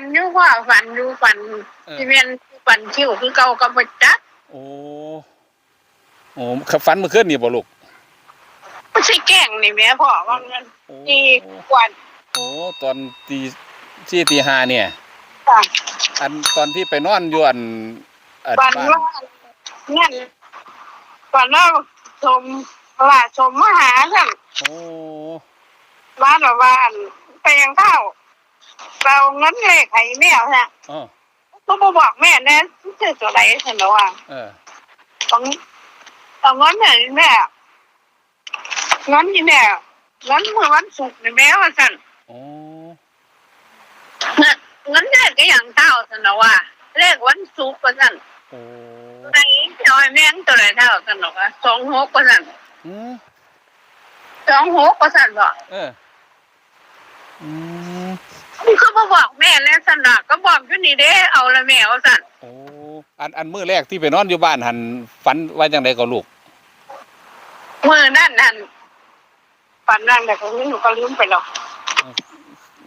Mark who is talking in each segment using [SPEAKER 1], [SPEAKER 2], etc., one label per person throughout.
[SPEAKER 1] นอยู่ว่าฝันอยู่ฝัน
[SPEAKER 2] เออ
[SPEAKER 1] ที่เวียนฝันคิวคือเก่ากับบ่จัก
[SPEAKER 2] โอ้โอ้ขับฟันเมื่อคืนนี่บ่ลูก
[SPEAKER 1] บ่ใช่แกล้งนี่แหม่พ่อว่างั้น
[SPEAKER 2] โอ้
[SPEAKER 1] ตีกวน
[SPEAKER 2] โอ้ตอนตีที่ตีห้าเนี่ย
[SPEAKER 1] จ้ะ
[SPEAKER 2] อันตอนที่ไปนอนอยู่อันอัน
[SPEAKER 1] ฝัน
[SPEAKER 2] บ้าน
[SPEAKER 1] ว่านั่นฝันว่าชมลาชมมาหาสั่น
[SPEAKER 2] โอ้
[SPEAKER 1] บ้านละบ้านไปยังเท่า เราเงินเลขให้แม่ฮะ
[SPEAKER 2] เออ
[SPEAKER 1] ก็บ่บอกแม่แน่ชื่อตัวไหนฉันบอกว่า
[SPEAKER 2] เออ
[SPEAKER 1] ต้องต้องเงินให้แม่เงินที่แม่เงินเมื่อวันศุกร์นี่แม่ว่าสั่น
[SPEAKER 2] โอ้
[SPEAKER 1] เงินเงินเลขก็อย่างเท่าฉันบอกว่าเลขวันศุกร์ว่าสั่น
[SPEAKER 2] โอ้
[SPEAKER 1] ไหนเจ้าไอ้แม่งตัวไหนเท่าฉันบอกว่าสองหกว่าสั่น
[SPEAKER 2] อืม
[SPEAKER 1] สองหกว่าสั่นบอก
[SPEAKER 2] เอออืม
[SPEAKER 1] มันก็บ่บอกแม่แล้วสั่นน่ะก็บอกอยู่นี่เด้เอาละแม่ว่าสั่น
[SPEAKER 2] โอ้อันอันมื้อแรกที่ไปนอนอยู่บ้านหันฝันว่าจังไดก็ลูก
[SPEAKER 1] มือนั่นนั่นฝันนั่นแต่ก็หนูก็ลืมไปแล้ว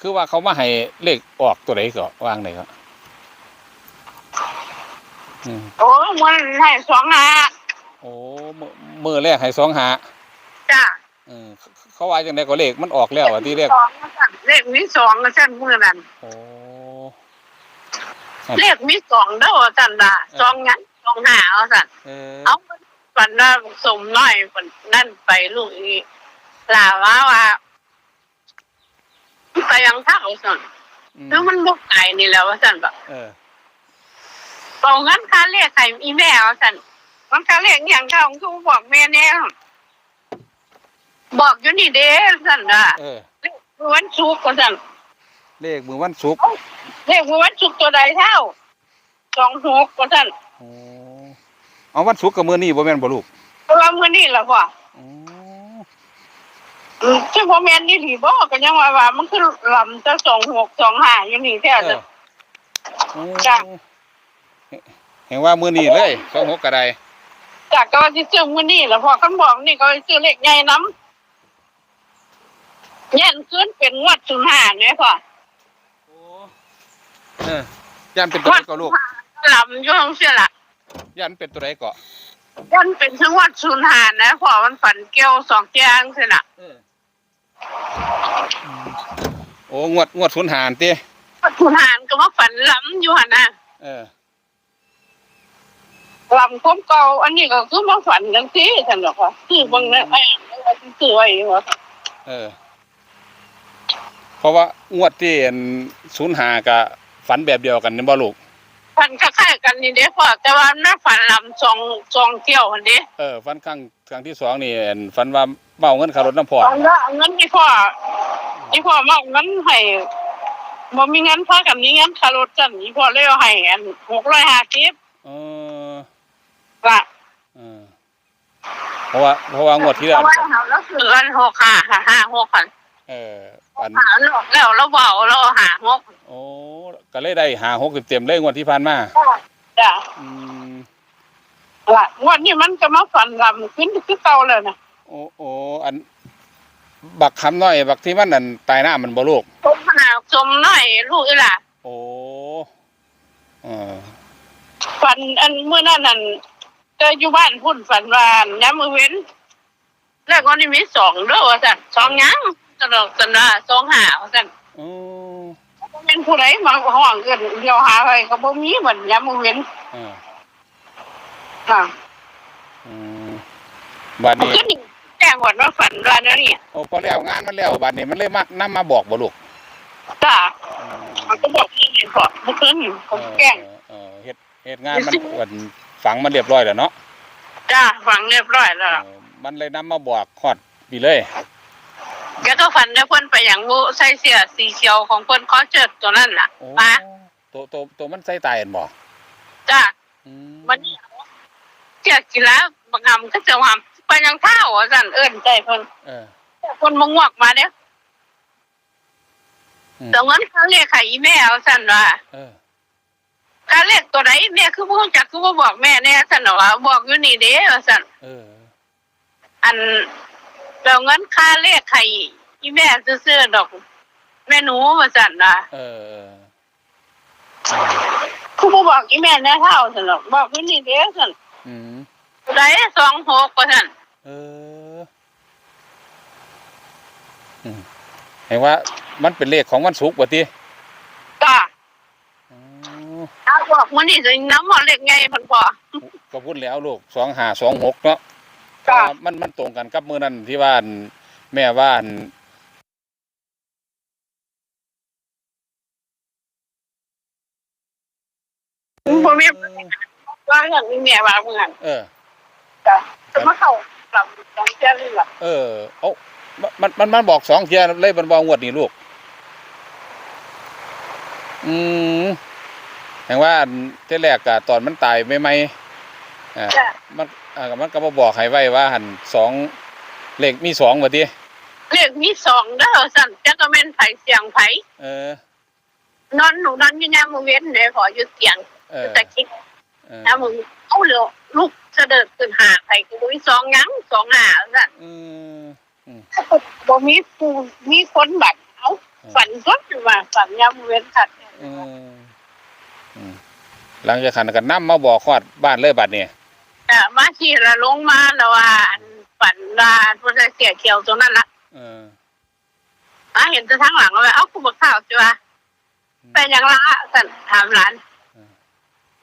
[SPEAKER 2] คือว่าเขามาให้เลขออกตัวไหนก็วางไหนก็อืม
[SPEAKER 1] โอ้มันให้สองหา
[SPEAKER 2] โอ้มื้อมื้อแรกให้สองหา
[SPEAKER 1] จ้า
[SPEAKER 2] เออเขาว่าจังไดก็เลขมันออกแล้วอะที่แรก
[SPEAKER 1] สองว่าสั่นเลขมีสองว่าสั่นมือนั่น
[SPEAKER 2] โอ้
[SPEAKER 1] เลขมีสองเด้อว่าสั่นล่ะสองงั้นสองหาว่าสั่น
[SPEAKER 2] เออ
[SPEAKER 1] เอาฝันว่าสมน้อยฝันนั่นไปลูกอีลาว่าว่าไปยังเท่าสั่น
[SPEAKER 2] อืม
[SPEAKER 1] แล้วมันบกไก่นี่แหล้วว่าสั่นแบบ
[SPEAKER 2] เออ
[SPEAKER 1] ตรงนั้นค่าเรียกใครอีแม่ว่าสั่นมันค่าเรียกอหย่างเท่าของทูบอกแม่แน่ บอกอยู่นี่เด้สั่นอะ
[SPEAKER 2] เออ
[SPEAKER 1] วันศุกร์ว่าสั่น
[SPEAKER 2] เลขมือวันศุกร์
[SPEAKER 1] เรียกว่าวันศุกร์ตัวใดเท่าสองหกว่าสั่น
[SPEAKER 2] โอ้เอาวันศุกร์กับมื้อนี้บ่แม่นบ่ลูก
[SPEAKER 1] เพราะว่ามื้อนี้ล่ะพ่อ
[SPEAKER 2] โอ้
[SPEAKER 1] อืมซึ่งพ่อแม่นนี่ถีบอกกันยังว่าว่ามันคือลำจะสองหกสองห้าอยู่นี่แท้
[SPEAKER 2] เอ
[SPEAKER 1] จะ
[SPEAKER 2] อโอ้
[SPEAKER 1] จ้ะ
[SPEAKER 2] เห็นว่ามื้อนี้เลยสองหกก็ได้
[SPEAKER 1] จากก็ว่าสิซื้อมื้อนี้ล่ะพ่อคันบอกนี่ก็ไปซื้อเลขใหญ่นำ ยันขึ้นเป็นงวดศูนย์ห้าเนี่ยพ่อ
[SPEAKER 2] โอ้เออย่านเป็นตัวใดก็ลูก
[SPEAKER 1] ลำอยู่ของเสียละ
[SPEAKER 2] ย่านเป็นตัวใดก็
[SPEAKER 1] ยันเป็นทั้งวัดศูนย์หานะพอมันฝันเกี่ยวสองแจ้งเสียละ
[SPEAKER 2] เออโอ้งวดงวดศูนย์หารติ
[SPEAKER 1] วัดศูนย์หานก็มาฝันล้ำอยู่หันนะ
[SPEAKER 2] เออ
[SPEAKER 1] ลำคุ้มเก่าอันนี้ก็คือมาฝันจังซี่ท่านบอกว่าคือบางเนี่ยไอ้ซื้อไว้ว่า
[SPEAKER 2] เออเพ ราะว่างวดที่ศูนย์หากับฝันแบบเดียวกันนี่บ่ลูก
[SPEAKER 1] ฝันคล้ายๆกันนี่เด้พอแต่ว่ามันฝันลำสองสองเที่ยวหันเด้
[SPEAKER 2] เออฝันครั้งครั้งที่สองนี่อั่นฝันว่าเมาเงินค่ารถน้ำพอ
[SPEAKER 1] ฝันว่าเอาเงินที่พ่อที่พ่อมาเอาเงินให้บ่มีเงินพากันมีเงินค่ารถจันนี่พ่อเลยเอาให้อัน650
[SPEAKER 2] เออ
[SPEAKER 1] ว่า
[SPEAKER 2] เออเพราะว่าเพราะว่างวดที่
[SPEAKER 1] เพ
[SPEAKER 2] แล้ว
[SPEAKER 1] ราะว่าเราแล้วคืออัน6ค่ะ5 6ค่ะ
[SPEAKER 2] เอออัน
[SPEAKER 1] หาหลอกแล้วเราเบาเราหาหก
[SPEAKER 2] โอ้ก็เลยได้หาหกเต็มๆเลยงวดที่ผ่านมา
[SPEAKER 1] จ้ะ
[SPEAKER 2] อืม
[SPEAKER 1] ละงวันนี้มันก็มาฝันลำขึ้นคือเก่าเลยนะ
[SPEAKER 2] โอ้โอ้อัน บักคำน้อย บักที่มันนั่นตายหน้ามันบ่ลูก
[SPEAKER 1] ผมขนาดสมน้อยลูกอีหล่ะ
[SPEAKER 2] โอ้เออ
[SPEAKER 1] ฝันอันเมื่อนั้นนั่นก็อยู่บ้านพุ่นฝันว่าย้ำมือเว้นแล้วก็นี่มีสองเด้อว่าสั่นสองหยังต ลอดสันว่าสองหาว่าสั่น
[SPEAKER 2] โอ้
[SPEAKER 1] เป็นผู้ใดมาห้องเกินเดียวหาไปก็บ่มีเหมือนย้ำมือเว้น
[SPEAKER 2] เออ
[SPEAKER 1] ค่ะ
[SPEAKER 2] อืมบัดนี้
[SPEAKER 1] ขึ้นแจ้งก่อนว่าฝันว่านั่นนี่
[SPEAKER 2] โอ้พอแล้วงานมันแล้วบัดนี้มันเลยมานำมาบอกบ่ลูก
[SPEAKER 1] จ้า
[SPEAKER 2] อืม
[SPEAKER 1] มันก็บอกที่นี่ก่อนเมื่อคืนผมแกล้ง
[SPEAKER 2] เออเออเฮ็ดเฮ็ดงานมันวันฝังมันเรียบร้อยแล้วเนาะ
[SPEAKER 1] จ้าฝังเรียบร้อยแล้วล่ะ
[SPEAKER 2] เออมันเลยนำมาบอกฮอดปีเลย
[SPEAKER 1] แกก็ฝันได้เพิ่นไปอย่างงูใส่เสื้อสีเขียวของเพิ่นคอเจิดตัวนั้นน่ะ
[SPEAKER 2] โอ้
[SPEAKER 1] มา
[SPEAKER 2] ตัวตัวตัวมันใส่ตายอันบ่
[SPEAKER 1] จ้า
[SPEAKER 2] อืม
[SPEAKER 1] มันเจ้ากีฬาบางคำก็จะว่าไปยังเท้าว่าสั่นเอิ้นใจเพิ่น
[SPEAKER 2] เออ
[SPEAKER 1] เพิ่นมางวกมาเด้อ
[SPEAKER 2] อืม
[SPEAKER 1] แต่งั้นเขาเรียกไข่อีแม่เอาสั่นว่า
[SPEAKER 2] เออ
[SPEAKER 1] เขาเรียกตัวไหนแม่คือบ่รู้จักคือบ่บอกแม่แน่สั่นว่าบอกอยู่นี่เด้ว่าสั่น
[SPEAKER 2] เออ
[SPEAKER 1] อัน แล้วงั้นค่าเรียกไข่อีแม่ซื่อๆดอก แม่หนูว่าสั่นว่า
[SPEAKER 2] เออ
[SPEAKER 1] บอกอีแม่แน่เท่าสนอกบอกอยู่นี่เด้อสัน
[SPEAKER 2] อืม
[SPEAKER 1] ได้สองหกว่าสัน
[SPEAKER 2] เอออืมเห็นว่า มันเป็นเลขของวันศุกร์บ่ติ
[SPEAKER 1] จ้า
[SPEAKER 2] อ๋อ
[SPEAKER 1] เอาบอกมันนี่สิน้ำหอเล็กไงพันพอ
[SPEAKER 2] ก็พูดแล้วลูกสองห้าสองหกเนาะ
[SPEAKER 1] จ้ะ
[SPEAKER 2] เพราะว่ามันมันตรงกันกับมือนั้นที่ว่าอั่นแม่ว่าอั่น
[SPEAKER 1] บ่มีว่าอย่างนี้แม่ว่าเหมือน
[SPEAKER 2] เออ
[SPEAKER 1] จ้ะจะมาเข้าหลับสองเจ้าเลยล่ะ
[SPEAKER 2] เออเอามันมันมันบอกสองเทียเลยมันบอกงวดนี่ลูก อืมแห่งว่าอันที่แรกอะตอนมันตายไม่ไม่ๆอ่า
[SPEAKER 1] จ้ะ
[SPEAKER 2] มัน อ่ามันก็มาบอกให้ไว้ว่าหันสองเลขมีสองว่าติ
[SPEAKER 1] เรียกมีสองเด้อสันจักก็แม่นไผเสียงไผ
[SPEAKER 2] เออ
[SPEAKER 1] นอนหนูนอนอยู่ยามมื้อเว้นเด้พออยู่เตียง
[SPEAKER 2] เออ
[SPEAKER 1] ตะคิด
[SPEAKER 2] เออ
[SPEAKER 1] ยามมื้อเอาเหลือลูกเสด็จขึ้นหาไผก็บ่มีสองหยังสองหาซั่น
[SPEAKER 2] อืม
[SPEAKER 1] บ่มีผู้มีคนบัดเอาฝันก็ว่าฝันยามมื้อเว้นคัด
[SPEAKER 2] อืมอืมหลังจากขันกันน้ำมาบอกขอดบ้านเลยบัดเนี่ ย
[SPEAKER 1] อ่ามาที่ละลงมาแล้วว่าอันฝันว่าบ่ได้เสียเขียวตรงนั้นล่ะ
[SPEAKER 2] เออ
[SPEAKER 1] มาเห็นแต่ทางหลังว่าเอ้ากูบ่ข้าวจ้ะไปหยังละซั่นถามหลาน
[SPEAKER 2] เออ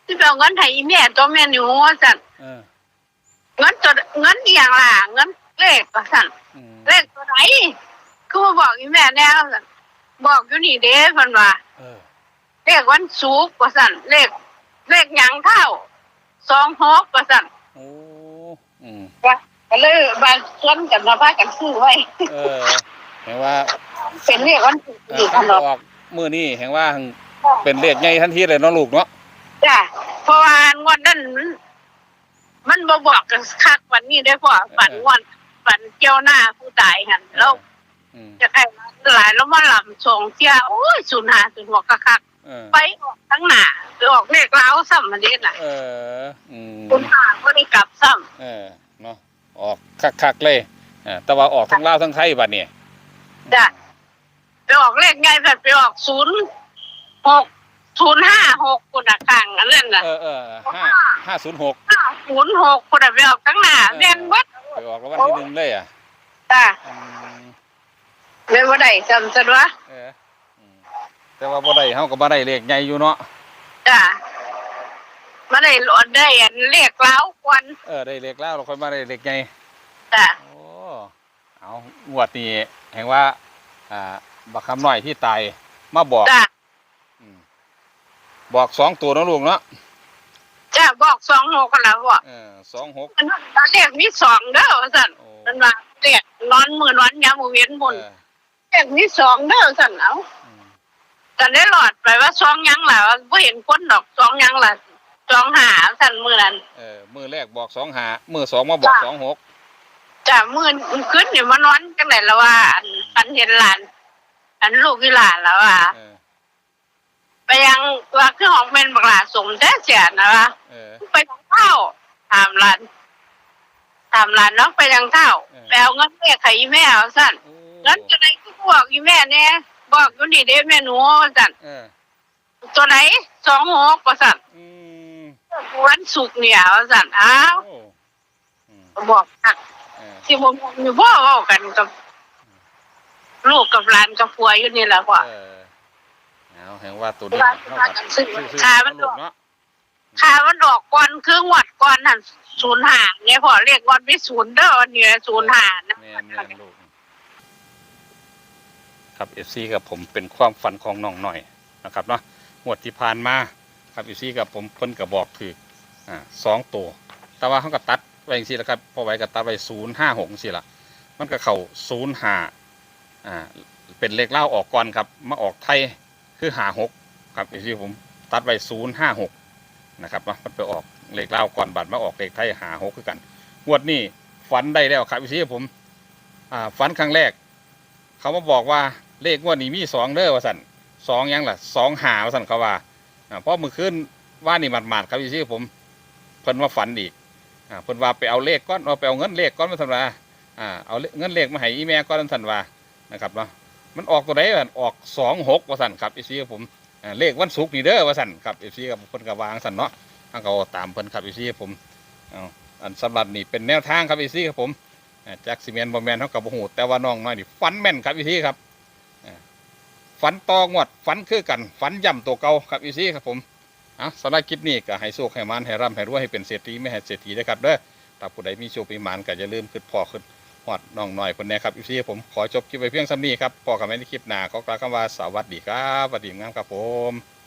[SPEAKER 1] ที่ไปเอาเงินให้อีแม่ตัวแม่หนูว่าซั่น
[SPEAKER 2] เออ
[SPEAKER 1] เงินตัวเงินอีหยังล่ะเงินเลขว่าซั่น
[SPEAKER 2] อืม
[SPEAKER 1] เลขตัวไหนคือมาบอกอีแม่แน่ว่าซั่นบอกอยู่นี่เด้เพิ่นว่า
[SPEAKER 2] เออ
[SPEAKER 1] เลขวันศุกร์ว่าซั่นเลขเลขหยังเท่า 26ว่าซั่น
[SPEAKER 2] โอ้อืม
[SPEAKER 1] ว่าก็เลยบางส่วนกันมาพากันซื้อไว้
[SPEAKER 2] เออแห่งว่า
[SPEAKER 1] เป็นเลขวันศุกร์
[SPEAKER 2] เอ
[SPEAKER 1] อี
[SPEAKER 2] อก
[SPEAKER 1] ต
[SPEAKER 2] ถ้า
[SPEAKER 1] ลอด
[SPEAKER 2] ออกมือนี่แห่งว่าหั่งเป็นเลขใหญ่ทันทีเลยเนาะลูกเนาะ
[SPEAKER 1] จ้ะเพราะว่างวดนั้นมันมันบ่บอกกันคักวันนี้ได้อพ่อฝันงวดฝันเกี่ยวหน้าผู้ตายหั่นแล้ว
[SPEAKER 2] อืม
[SPEAKER 1] จะให้ หลายแล้วมาลำสองเที่ยโอ้ยศูนย์หาศูนย์หัวคัก
[SPEAKER 2] เออ
[SPEAKER 1] ๆไปออกทั้งหน้าไปออกเลขแล้วซ้ำมาเด็ดน่ะ
[SPEAKER 2] เอออืม
[SPEAKER 1] ศูนย์หาก็ได้กลับซ้
[SPEAKER 2] เออเนาะออกคักๆเลยเออแต่ว่าออกทั้งลาวทั้งไทยบัดเนี่ยำ
[SPEAKER 1] จ้ะไปออกเลขไงแบบไปออกศูนย์หกศูนย์ห้าหกคนละกลางอันนั้นน่ะ
[SPEAKER 2] เออเออห้าห้าศูนย์หก
[SPEAKER 1] ห้าศูนย์หกคนละไปออกทั้งหน้าเรียนวัด
[SPEAKER 2] ไปออกรางวัลที่หนึ่งเลยอะ
[SPEAKER 1] จ้ะ
[SPEAKER 2] อืม
[SPEAKER 1] เรียนว่าได้จำจันวะ
[SPEAKER 2] เอออืมแต่ว่าบ่ได้เฮาก็บ่ได้เลขใหญ่อยู่เนาะ
[SPEAKER 1] จ้ะมาได้หลดได้อันเลขแล้วควัน
[SPEAKER 2] เออได้เลขแล้วเราค่อยมาได้เลขใหญ่
[SPEAKER 1] จ้ะ
[SPEAKER 2] โอ้เอางวดนี้แห่งว่าอ่าบักคำน้อยที่ตายมาบอก
[SPEAKER 1] จ้ะ
[SPEAKER 2] อืมบอกสองตัวเนาะลูกเนาะ
[SPEAKER 1] จ้ะบอกสองหกกันแล้วว่า
[SPEAKER 2] เออสองหก
[SPEAKER 1] ตอนเลขมีสองเด้อสั่น
[SPEAKER 2] โอ้
[SPEAKER 1] มันว่าเลขนอนมือนอนยามมือเวียนบน
[SPEAKER 2] เออ
[SPEAKER 1] เลขมีสองเด้อสั่นเอา
[SPEAKER 2] อืม
[SPEAKER 1] แต่ได้หลอดไปว่าสองหยังล่ะว่าเห็นคนดอกสองหยังล่ะสองหาสั่นมือนั้น
[SPEAKER 2] เออมือแรกบอกสองหามือสองมาบอก
[SPEAKER 1] จ้ะ
[SPEAKER 2] สองหก
[SPEAKER 1] จ้ะมือขึ้นอยู่มานอนจังไหนแล้วว่าอันอันเห็นหลาน อันลูกที่หลานแล้วว่า
[SPEAKER 2] เออ
[SPEAKER 1] ไปยังว่าคือของเป็นบักหลาสมแท้เสียนะว่า
[SPEAKER 2] เออ
[SPEAKER 1] ไปทางเท้าถามหลานถามหลานเนาะไปทางเท้า
[SPEAKER 2] เออ
[SPEAKER 1] ไปเอาเงินแม่ไขแม่เอาสั่น
[SPEAKER 2] โอ้
[SPEAKER 1] งั้นจะไหนก็บอกอีแม่เนี่ยบอกอยู่นี่เด้แม่หนูว่าสั่น
[SPEAKER 2] เออ
[SPEAKER 1] ตัวไหนสองหกว่าสั่น
[SPEAKER 2] อืม
[SPEAKER 1] วันศุกร์เนี่ยว่าสั่นอ้าว
[SPEAKER 2] โอ้อืม
[SPEAKER 1] บอกหัก
[SPEAKER 2] เออ
[SPEAKER 1] ที่ผมอยู่พ่อเว้ากันกับ ลูกกับหลานกับผัวอยู่นี่แหละพ่อ
[SPEAKER 2] เออเอาแห่งว่าตัวนี้
[SPEAKER 1] ว่า
[SPEAKER 2] เท่า
[SPEAKER 1] ว่า
[SPEAKER 2] กับ
[SPEAKER 1] กันซื้อ
[SPEAKER 2] ซื้อ
[SPEAKER 1] ขา
[SPEAKER 2] ๆ
[SPEAKER 1] มัน
[SPEAKER 2] ลู
[SPEAKER 1] อกอก
[SPEAKER 2] เนาะ
[SPEAKER 1] ขามันออกก่อนคือหวัดก่อนหันศูนย์หาเนี่ยพ่อเรียกก่อนไปศูนย์เด้อเนี่ยศูนย์หานะ
[SPEAKER 2] แม่นแม่นลูก ครับเอฟซีกับผมเป็นความฝันของน้องหน่อยนะครับเนาะงวดที่ผ่านมาครับเอฟซีกับผมเพิ่นก็บอกคืออ่าสองตัว แต่ว่าเขาก็ตัดไว้อย่างซี่แหละครับพอไว้ก็ตัดไว้ศูนย์ห้าหกสิละมันก็เข้าศูนย์ห้าอ่าเป็นเลขเล่าออกก่อนครับมาออกไทยคือหาหกครับเอฟซีผมตัดไว้ศูนย์ห้าหกนะครับเนาะมันไปออกเลขเล่าก่อนบัตรมาออกเลขไทยหาหกคือกันงวดนี้ฝันได้แล้วครับพี่ผมอ่าฝันครั้งแรก เขามาบอกว่า เลขงวดนี้มีสองเด้อว่าสันสองยังล่ะสองหาว่าสันเขาว่าเพราะมือขึ้นว่านี่หมาดๆครับพี่ผมเพิ่นว่าฝันอีกเพิ่นว่าไปเอาเลขก้อนเอาไปเอาเงินเลขก้อนมาสันว่าเอาเงินเลขมาให้อีแม่ก้อนสันว่านะครับเนาะมันออกตัวไหนออกสองหกว่าสันครับพี่ผมอ่าเลขวันศุกร์นี่เด้อว่าสันครับเอฟซีกับเพิ่นก็วางสันเนาะทางก็เอาตามเพิ่นครับเอฟซีผมอาอันสำหรับนี่เป็นแนวทางครับเอฟซีครับผมอ่าจากซีเมนต์บอมแมนเท่ากับบ่ฮู้แต่ว่าน้องน้อยนี่ฟันแม่นครับเอฟซีครับ ฝันตองวดฝันคือกันฝันย่ำตัวเก่าครับอีซี่ครับผมเอะสำหรับคลิปนี้ก็ให้โชคให้มานให้ร่ำให้รวยให้เป็นเศรษฐีไม่ให้เศรษฐีนะครับเด้อถ้าผู้ใดมีโชคมีหมานก็อย่าลืมขึ้นพอขึ้นหอดน้องหน่อยคนนี้ครับอีซี่ผมขอจบคลิปไปเพียงซ้ำนี้ครับพอกันไม่ในคลิปหน้าขอกล่าวคำว่าสวัสดีครับสวัสดีงามครับผม